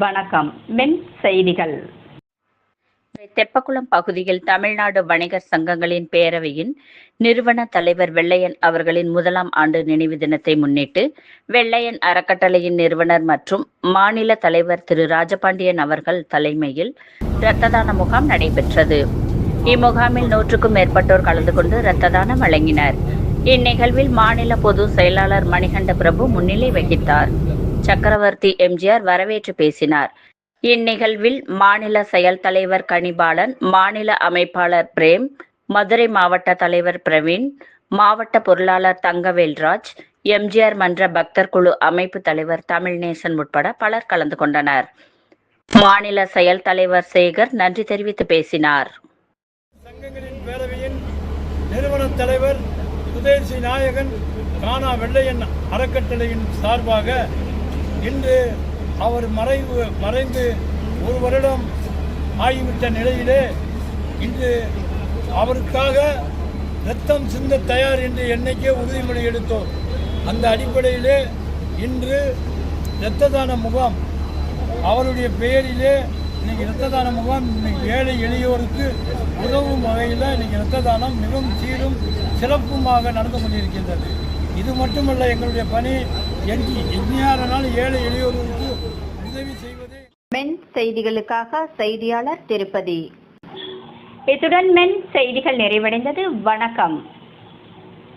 வணக்கம். மென் செய்திகள். தெப்பக்குளம் பகுதியில் தமிழ்நாடு வணிகர் சங்கங்களின் பேரவையின் நிறுவன தலைவர் வெள்ளையன் அவர்களின் முதலாம் ஆண்டு நினைவு தினத்தை முன்னிட்டு வெள்ளையன் அறக்கட்டளையின் நிறுவனர் மற்றும் மாநில தலைவர் திரு ராஜபாண்டியன் அவர்கள் தலைமையில் இரத்த தான முகாம் நடைபெற்றது. இம்முகாமில் நூற்றுக்கும் மேற்பட்டோர் கலந்து கொண்டு இரத்த தானம் வழங்கினர். இந்நிகழ்வில் மாநில பொது செயலாளர் மணிகண்ட பிரபு முன்னிலை வகித்தார். சக்கரவர்த்தி எம்ஜிஆர் வரவேற்று பேசினார். இந்நிகழ்வில் மாநில செயல் தலைவர் கனிபாலன் மாநில அமைப்பாளர் பிரேம் மதுரை மாவட்ட தலைவர் பிரவீன் மாவட்ட பொருளாளர் தங்கவேல்ராஜ் எம்ஜிஆர் மன்ற பக்தர் குழு அமைப்பு தலைவர் தமிழ்நேசன் உட்பட பலர் கலந்து கொண்டனர். மாநில செயல் தலைவர் சேகர் நன்றி தெரிவித்து பேசினார். சங்கங்களின் பேரவையின் நிறுவன தலைவர் உதயசி நாயகன் கானா வெள்ளையன் அறக்கட்டளையின் சார்பாக இன்று அவர் மறைவு மறைந்து ஒரு வருடம் ஆகிவிட்ட நிலையிலே இன்று அவருக்காக ரத்தம் சிந்த தயார் என்று என்னைக்கே உறுதிமொழி எடுத்தோம். அந்த அடிப்படையிலே இன்று இரத்த தான முகாம். அவருடைய பெயரிலே இன்னைக்கு இரத்த தான முகாம். இன்னைக்கு ஏழை எளியோருக்கு உதவும் வகையில் இன்னைக்கு இரத்த தானம் மிகவும் சீரும் சிறப்புமாக நடந்து கொண்டிருக்கின்றது. இது மட்டுமல்ல எங்களுடைய பணி எஞ்சி எஞ்சியாரனால் ஏழை எளியோருக்கு உதவி செய்வதே மென் செய்திகளுக்காக செய்தியாளர் திருப்பதி. இத்துடன் மென் செய்திகள் நிறைவடைந்தது. வணக்கம்.